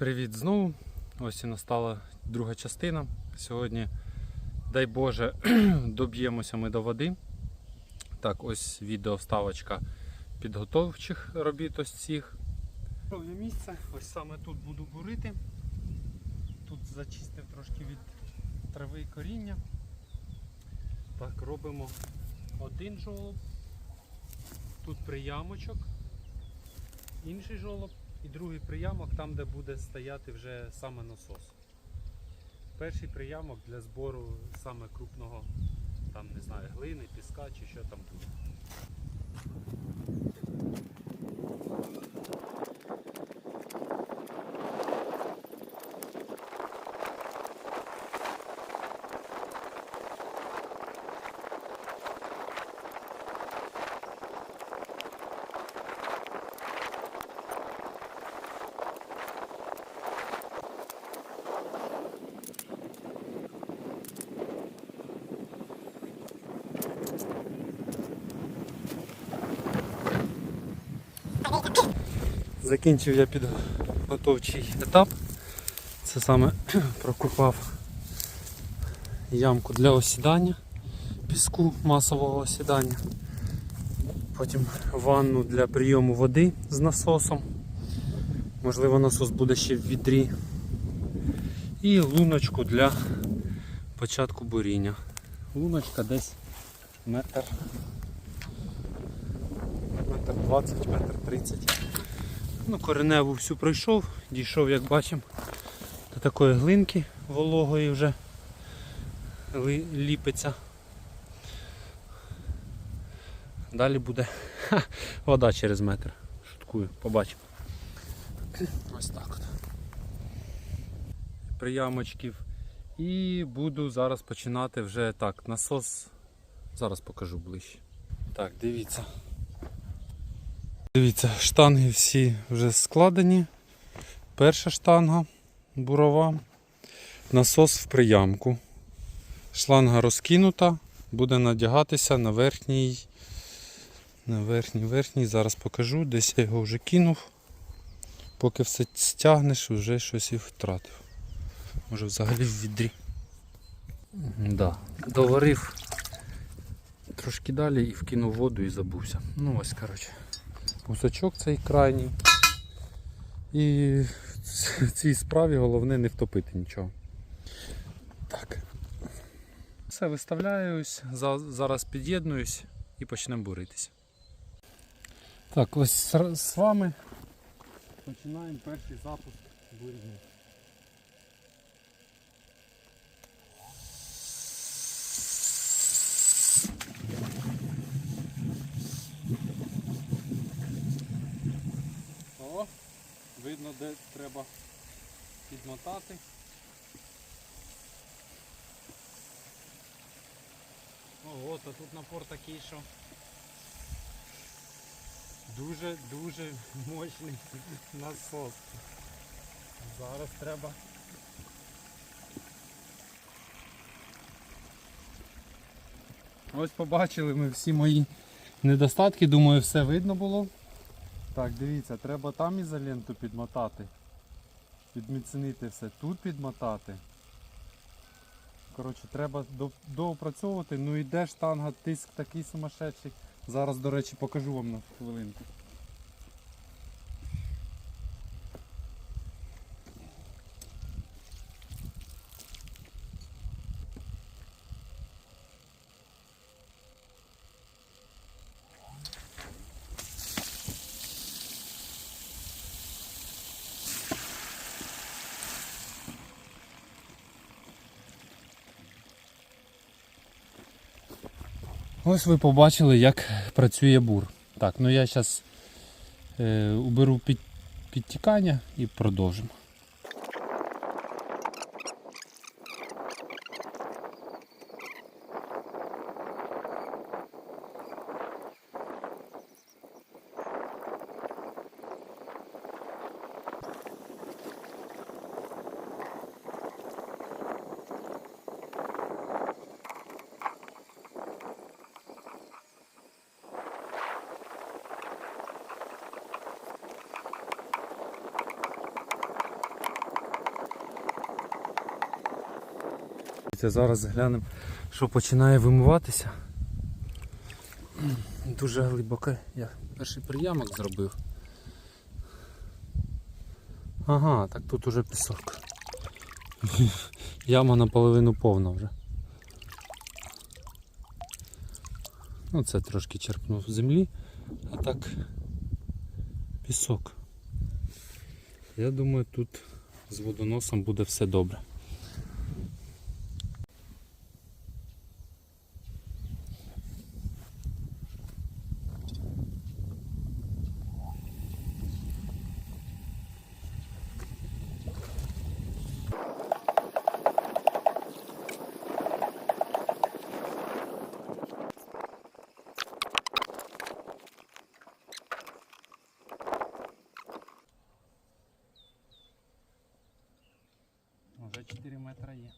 Привіт знову. Ось і настала друга частина. Сьогодні, дай Боже, доб'ємося ми до води. Так, ось відео вставочка підготовчих робіт ось цих. Є місце, ось саме тут буду бурити. Тут зачистив трошки від трави і коріння. Так, робимо один жолоб. Тут приямочок, інший жолоб і другий приямок там, де буде стояти вже саме насос. Перший приямок для збору саме крупного, там не знаю, глини, піска чи що там буде. Закінчив я підготовчий етап. Це саме прокопав ямку для осідання піску масового осідання. Потім ванну для прийому води з насосом. Можливо насос буде ще в відрі. І луночку для початку буріння. Луночка десь метр, метр 20, метр 30. Ну, кореневу всю пройшов, дійшов, як бачимо, до такої глинки вологої вже ліпиться. Далі буде ха, вода через метр. Шуткую, побачимо. Ось так от. Приямочків. І буду зараз починати вже так, насос. Зараз покажу ближче. Так, дивіться. Дивіться, штанги всі вже складені. Перша штанга бурова. Насос в приямку. Шланга розкинута, буде надягатися на верхній. На верхній, верхній. Зараз покажу, десь я його вже кинув. Поки все стягнеш, вже щось і втратив. Може взагалі в відрі. Да. Доварив трошки далі і вкинув воду і забувся. Ну ось, коротше кусачок цей крайній. І в цій справі головне не втопити нічого. Так. Все, виставляюсь, зараз під'єднуюсь і почнемо буритися. Так, ось з- з вами починаємо перший запуск буріння. О, видно, де треба підмотати. Ого, то тут напор такий, що дуже-дуже мощний насос. Зараз треба. Ось побачили ми всі мої недостатки, думаю, все видно було. Так, дивіться, треба там ізоленту підмотати. Підміцнити все. Тут підмотати. Коротше, треба доопрацьовувати. Ну йде де штанга, тиск такий сумасшедший. Зараз, до речі, покажу вам на хвилинку. Ось ви побачили, як працює бур. Так, ну я зараз е, уберу під, підтікання і продовжимо. Давайте зараз глянемо, що починає вимиватися. Дуже глибоке. Я перший приямок зробив. Ага, так тут уже пісок. Яма наполовину повна вже. Ну це трошки черпнув землі, а так пісок. Я думаю, тут з водоносом буде все добре. Вже 4 метри є.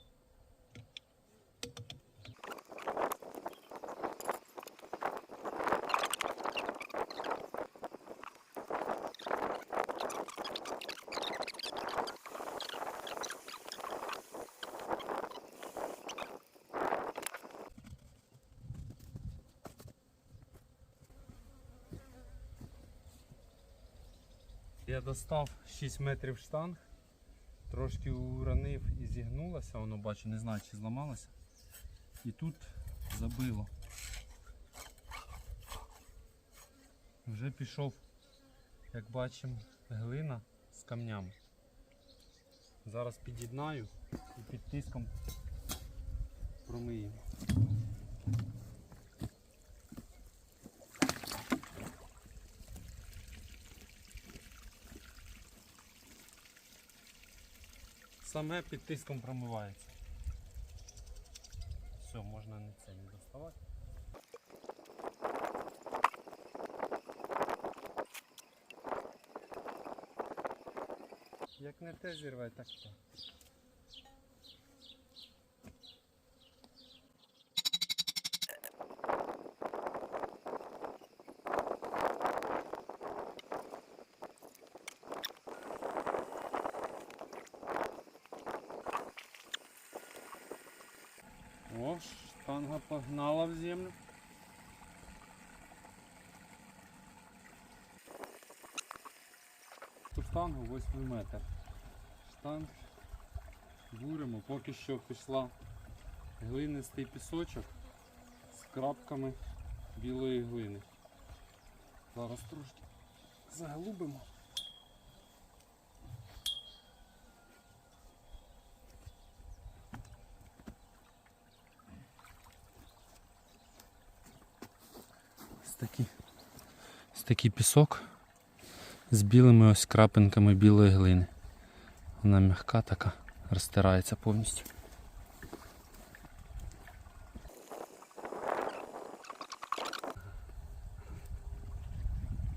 Я достав 6 метрів штанг. Трошки уронив і зігнулося, воно бачу, не знаю чи зламалося. І тут забило. Вже пішов, як бачимо, глина з камнями. Зараз під'єднаю і під тиском промиємо. Саме під тиском промивається. Все, можна не це не доставати. Як не те зірвай, так то. О, штанга погнала в землю. Штангу 8 метр. Штанг буримо, поки що пішла глинистий пісочок з крапками білої глини. Зараз трошки заглубимо. Такий пісок з білими ось крапинками білої глини. Вона м'яка така, розтирається повністю.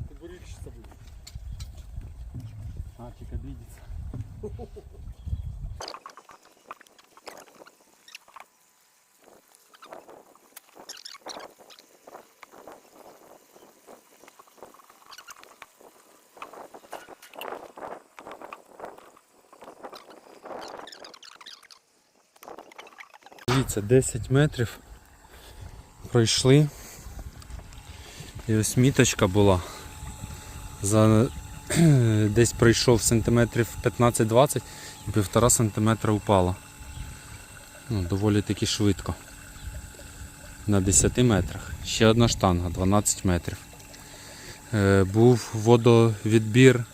Ты бурить с тобой. Арчик обидится. Дивіться, 10 метрів пройшли. І ось міточка була. За десь пройшов сантиметрів 15-20 і півтора сантиметра упала. Ну, доволі таки швидко. На 10 метрах. Ще одна штанга, 12 метрів. Е, був водовідбір,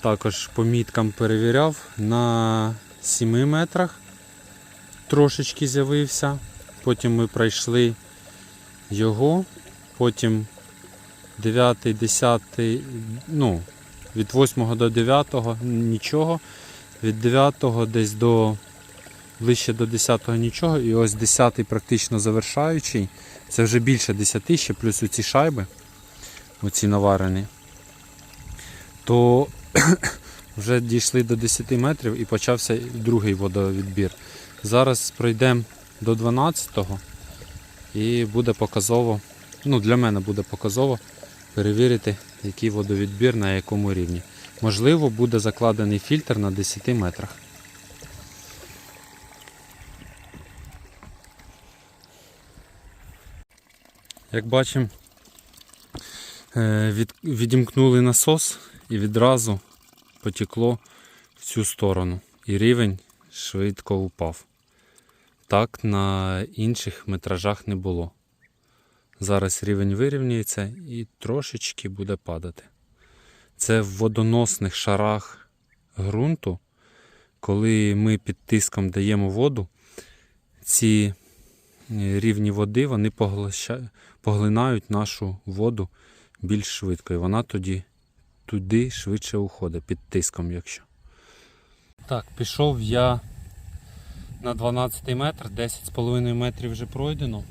також по міткам перевіряв на 7 метрах. Трошечки з'явився. Потім ми пройшли його, потім 9, 10, ну, від 8 до 9 нічого. Від 9 десь до ближче до 10 нічого. І ось 10 практично завершаючий. Це вже більше 10 ще плюс оці шайби, оці наварені. То вже дійшли до 10 метрів і почався другий водовідбір. Зараз пройдемо до 12-го і буде показово, ну для мене буде показово перевірити, який водовідбір на якому рівні. Можливо, буде закладений фільтр на 10 метрах. Як бачимо, е, відімкнули насос і відразу потекло в цю сторону. І рівень швидко упав. Так на інших метражах не було. Зараз рівень вирівнюється і трошечки буде падати. Це в водоносних шарах ґрунту, коли ми під тиском даємо воду, ці е, рівні води вони поглинають нашу воду більш швидко. І вона тоді туди швидше уходить під тиском, якщо. Так, пішов я на 12 метр, 10,5 метрів вже пройдено.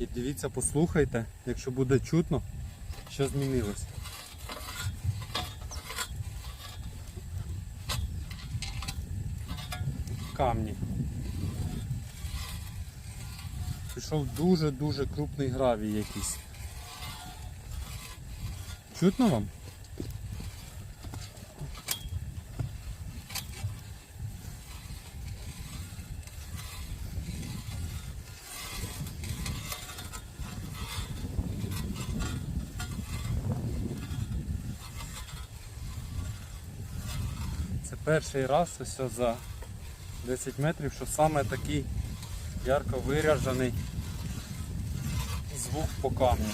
І дивіться, послухайте, якщо буде чутно, що змінилось. Камні. Пішов дуже-дуже крупний гравій якийсь. Чутно вам? Перший раз ось за 10 метрів, що саме такий ярко виражений звук по камню.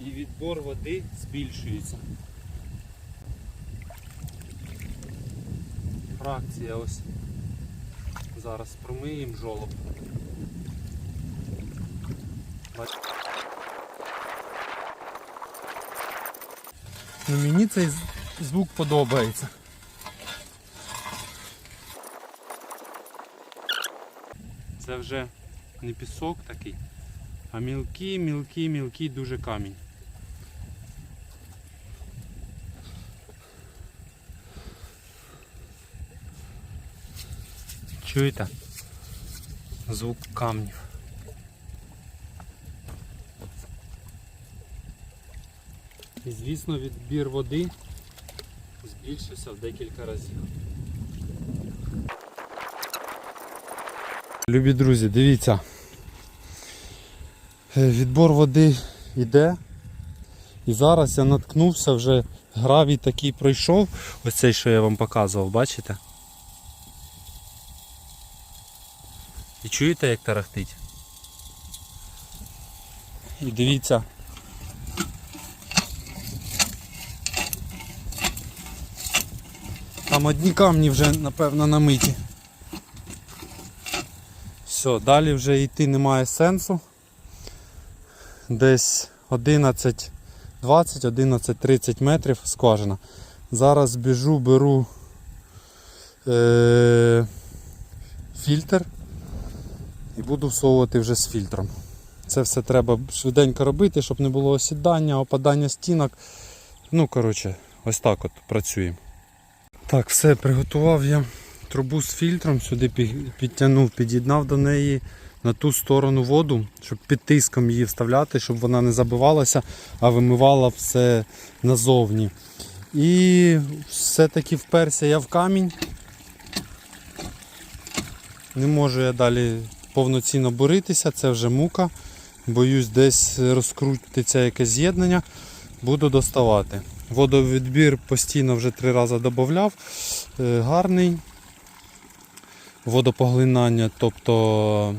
І відбор води збільшується. Фракція ось. Зараз промиємо жолоб. Бач- Ну мені цей звук подобається. Це вже не пісок такий, а мілкий, мілкий, мілкий дуже камінь. Чуєте? Звук камнів. І звісно відбір води збільшився в декілька разів. Любі друзі, дивіться. Е, Відбор води йде. І зараз я наткнувся вже гравій такий пройшов. Ось цей, що я вам показував, бачите? І чуєте, як тарахтить? І дивіться. Там одні камні вже, напевно, намиті. Все, далі вже йти немає сенсу. Десь 11, 20, 11, 30 метрів скважина. Зараз біжу, беру е- фільтр і буду всовувати вже з фільтром. Це все треба швиденько робити, щоб не було осідання, опадання стінок. Ну, коротше, ось так от працюємо. Так, все, приготував я трубу з фільтром, сюди підтягнув, під'єднав до неї на ту сторону воду, щоб під тиском її вставляти, щоб вона не забивалася, а вимивала все назовні. І все-таки вперся я в камінь. Не можу я далі повноцінно боритися, це вже мука. Боюсь, десь розкрутиться якесь з'єднання, буду доставати. Водовідбір постійно вже три рази додавав. Е, Гарний. Водопоглинання, тобто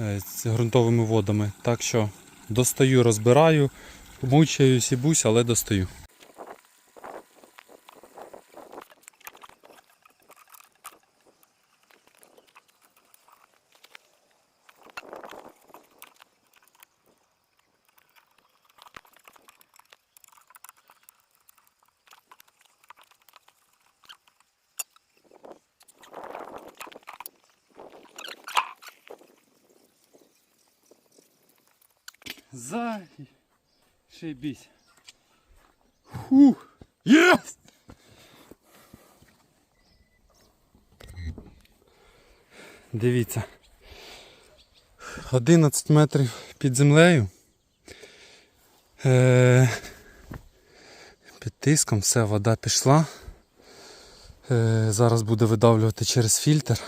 е, з ґрунтовими водами. Так що достаю, розбираю, мучаюсь і бусь, але достаю. Зашибись. Фух. Єс! Дивіться. 11 метрів під землею. Е, під тиском все, вода пішла. Е, зараз буде видавлювати через фільтр.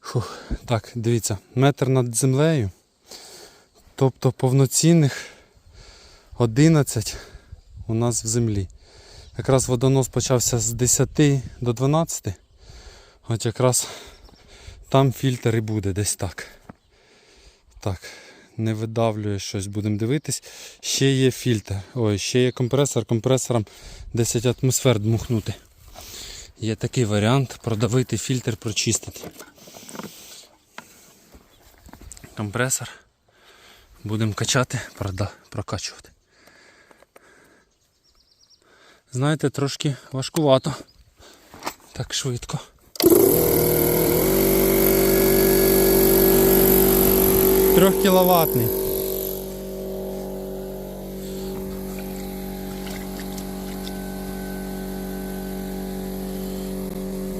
Фух. Так, дивіться, метр над землею. Тобто повноцінних 11 у нас в землі. Якраз водонос почався з 10 до 12. От якраз там фільтр і буде десь так. Так, не видавлює щось, будемо дивитись. Ще є фільтр. Ой, ще є компресор. Компресором 10 атмосфер дмухнути. Є такий варіант продавити фільтр, прочистити. Компресор. Будемо качати, прода- прокачувати. Знаєте, трошки важкувато. Так швидко. Трьохкіловатний.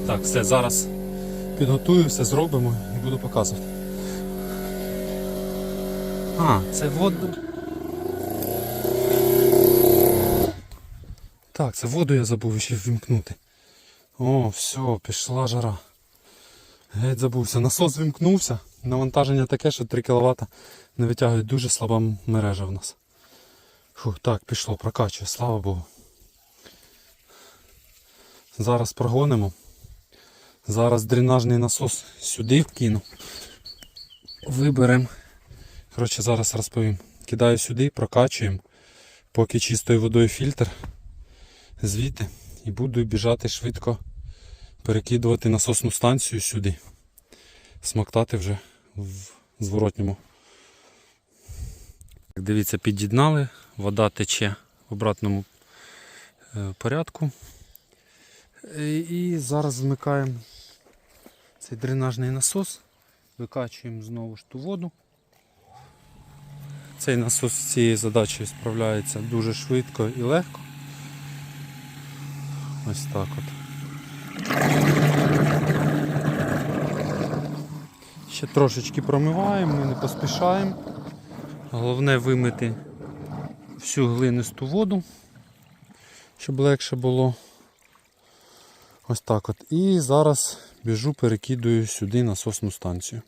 Так, все, зараз підготую, все зробимо і буду показувати. А, це воду. Так, це воду я забув ще ввімкнути. О, все, пішла жара. Геть забувся. Насос вимкнувся. Навантаження таке, що 3 кВт не витягує дуже слаба мережа в нас. Фу, так, пішло, прокачує, слава Богу. Зараз прогонимо. Зараз дренажний насос сюди вкину. Виберемо. Коротше, зараз розповім. Кидаю сюди, прокачуємо, поки чистою водою фільтр звідти і буду біжати швидко перекидувати насосну станцію сюди. Смоктати вже в зворотньому. Дивіться, під'єднали, вода тече в обратному е, порядку. Е, І зараз вмикаємо цей дренажний насос, викачуємо знову ж ту воду. Цей насос з цією задачею справляється дуже швидко і легко. Ось так от. Ще трошечки промиваємо, ми не поспішаємо. Головне вимити всю глинисту воду, щоб легше було. Ось так от. І зараз біжу, перекидую сюди насосну станцію.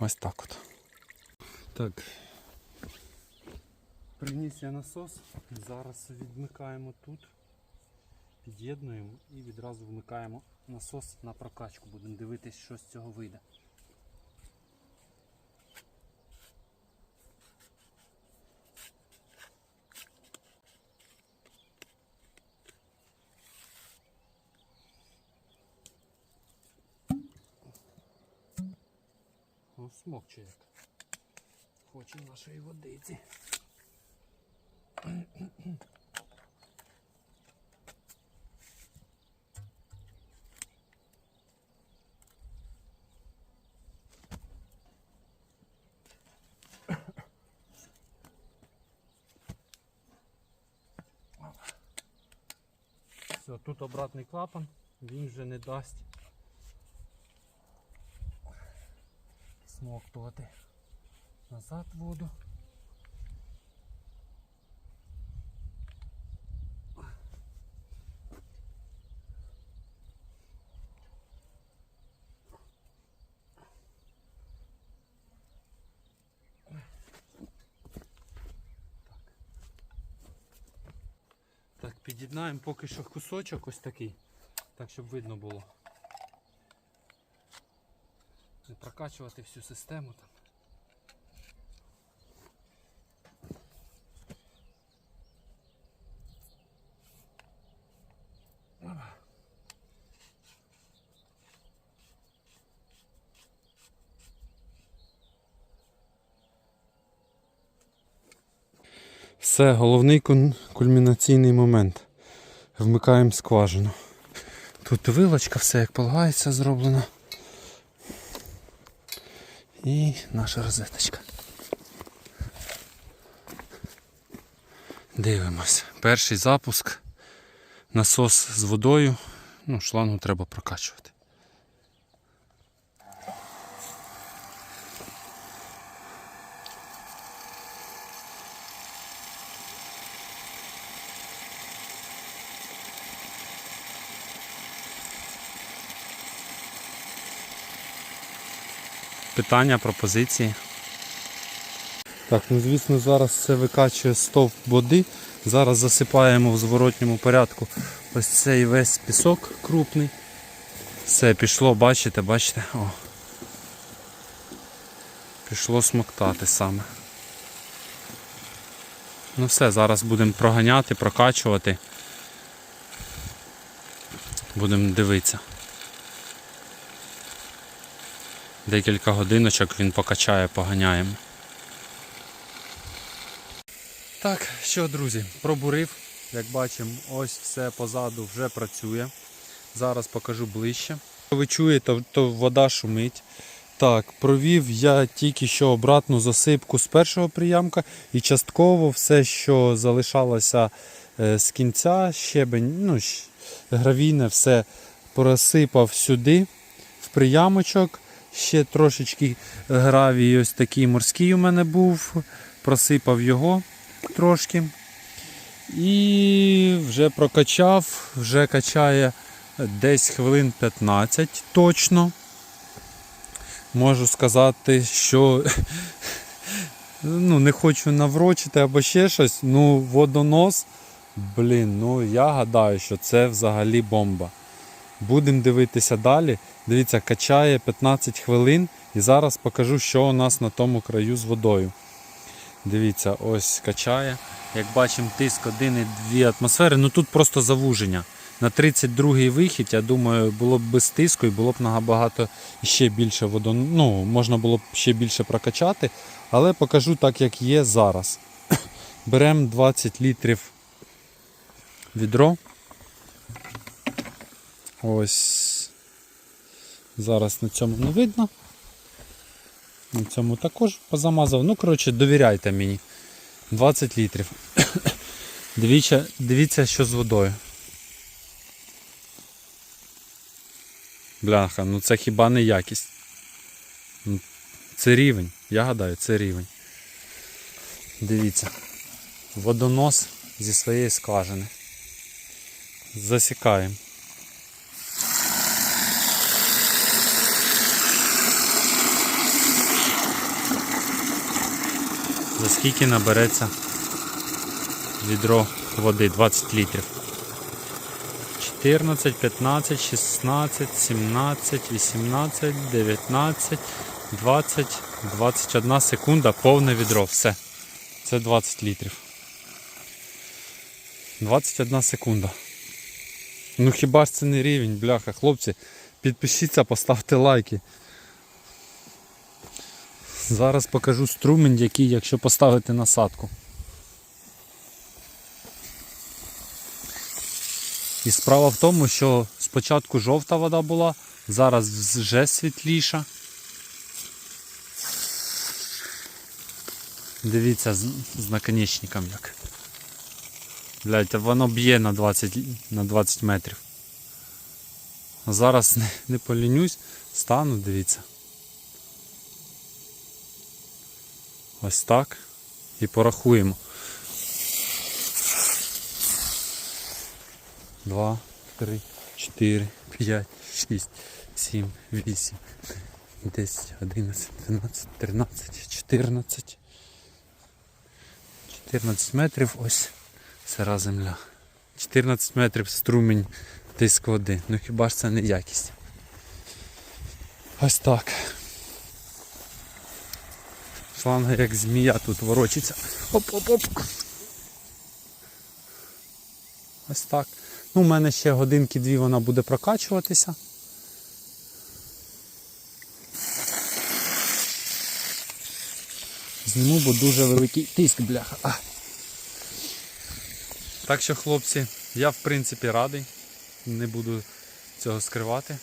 Ось так от. Так. Приніс я насос. Зараз відмикаємо тут, під'єднуємо і відразу вмикаємо насос на прокачку. Будемо дивитись, що з цього вийде. О, смокче як. Хоче нашої водиці. Все, тут обратний клапан, він вже не дасть смоктувати назад воду. Так, під'єднаємо поки що кусочок ось такий, так щоб видно було. Не прокачувати всю систему там. Все, головний кульмінаційний момент. Вмикаємо скважину. Тут вилочка, все як полагається зроблено. І наша розеточка. Дивимось. Перший запуск. Насос з водою. Ну, шлангу треба прокачувати. Питання, пропозиції. Так, ну звісно, зараз це викачує стовп води. Зараз засипаємо в зворотньому порядку ось цей весь пісок крупний. Все, пішло, бачите, бачите? О. Пішло смоктати саме. Ну все, зараз будемо проганяти, прокачувати. Будемо дивитися. Декілька годиночок він покачає, поганяємо. Так, що, друзі, пробурив. Як бачимо, ось все позаду вже працює. Зараз покажу ближче. Ви чуєте, то вода шумить. Так, провів я тільки що обратну засипку з першого приямка і частково все, що залишалося е, з кінця, щебень, ну, гравійне, все просипав сюди, в приямочок. Ще трошечки гравій ось такий морський у мене був. Просипав його трошки. І вже прокачав, вже качає десь хвилин 15 точно. Можу сказати, що ну, не хочу наврочити або ще щось. Ну, водонос, блін, ну я гадаю, що це взагалі бомба. Будемо дивитися далі. Дивіться, качає 15 хвилин і зараз покажу, що у нас на тому краю з водою. Дивіться, ось качає. Як бачимо, тиск 1,2 атмосфери. Ну тут просто завуження. На 32-й вихід, я думаю, було б без тиску і було б набагато ще більше водон... Ну, можна було б ще більше прокачати, але покажу так, як є зараз. Беремо 20 літрів відро. Ось зараз на цьому не видно. На цьому також позамазав. Ну, коротше, довіряйте мені. 20 літрів. Дивіться, дивіться, що з водою. Бляха, ну це хіба не якість. Ну, Це рівень, я гадаю, це рівень. Дивіться. Водонос зі своєї скважини. Засікаємо. За скільки набереться відро води 20 літрів. 14, 15, 16, 17, 18, 19, 20, 21 секунда, повне відро. Все. Це 20 літрів. 21 секунда. Ну хіба ж це не рівень, бляха, хлопці, підпишіться, поставте лайки. Зараз покажу струмень, який, якщо поставити насадку. І справа в тому, що спочатку жовта вода була, зараз вже світліша. Дивіться з, з наконечником як. Гляньте, воно б'є на 20, на 20 метрів. Зараз не, не полінюсь, стану, дивіться. Ось так. І порахуємо. Два, три, чотири, п'ять, шість, сім, вісім, десять, одинадцять, дванадцять, тринадцять, чотирнадцять. 14 метрів ось сира земля. 14 метрів струмінь тиск води. Ну хіба ж це не якість? Ось так. Шланга як змія тут ворочиться. Оп-оп-оп. Ось так. Ну, у мене ще годинки-дві вона буде прокачуватися. Зніму, бо дуже великий тиск, бляха. А. Так що, хлопці, я в принципі радий. Не буду цього скривати.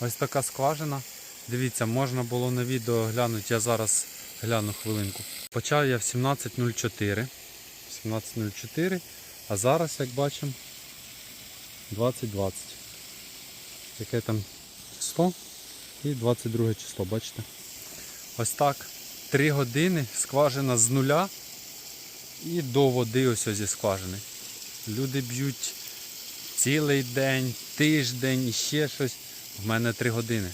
Ось така скважина. Дивіться, можна було на відео глянути, я зараз гляну хвилинку. Почав я в 17.04. 17.04, а зараз, як бачимо, 20.20. Яке там число? І 22 число, бачите? Ось так. 3 години скважина з нуля і до води ось ось зі скважини. Люди б'ють цілий день, тиждень і ще щось. В мене 3 години.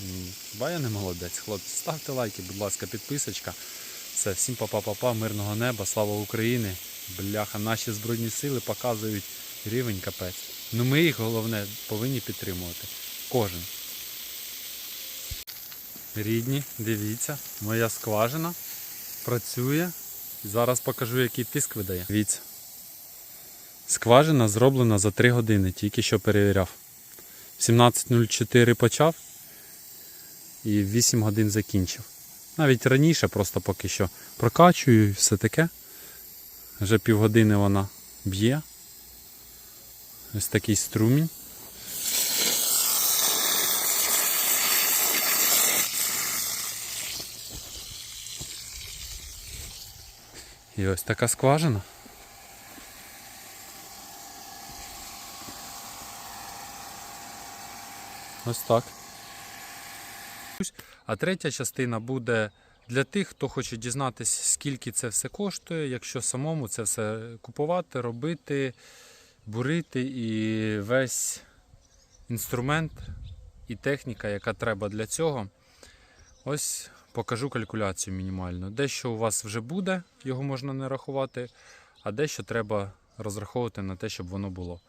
М, Ба я не молодець, хлопці. Ставте лайки, будь ласка, підписочка. Все, всім па-па-па-па, мирного неба, слава Україні. Бляха, наші Збройні сили показують рівень капець. Ну ми їх головне повинні підтримувати. Кожен. Рідні, дивіться, моя скважина працює. Зараз покажу, який тиск видає. Дивіться. Скважина зроблена за 3 години, тільки що перевіряв. 17.04 почав і в 8 годин закінчив. Навіть раніше, просто поки що прокачую і все таке. Вже півгодини вона б'є. Ось такий струмінь. І ось така скважина. Ось так. А третя частина буде для тих, хто хоче дізнатися, скільки це все коштує, якщо самому це все купувати, робити, бурити і весь інструмент і техніка, яка треба для цього. Ось покажу калькуляцію мінімальну. Дещо у вас вже буде, його можна не рахувати, а дещо треба розраховувати на те, щоб воно було.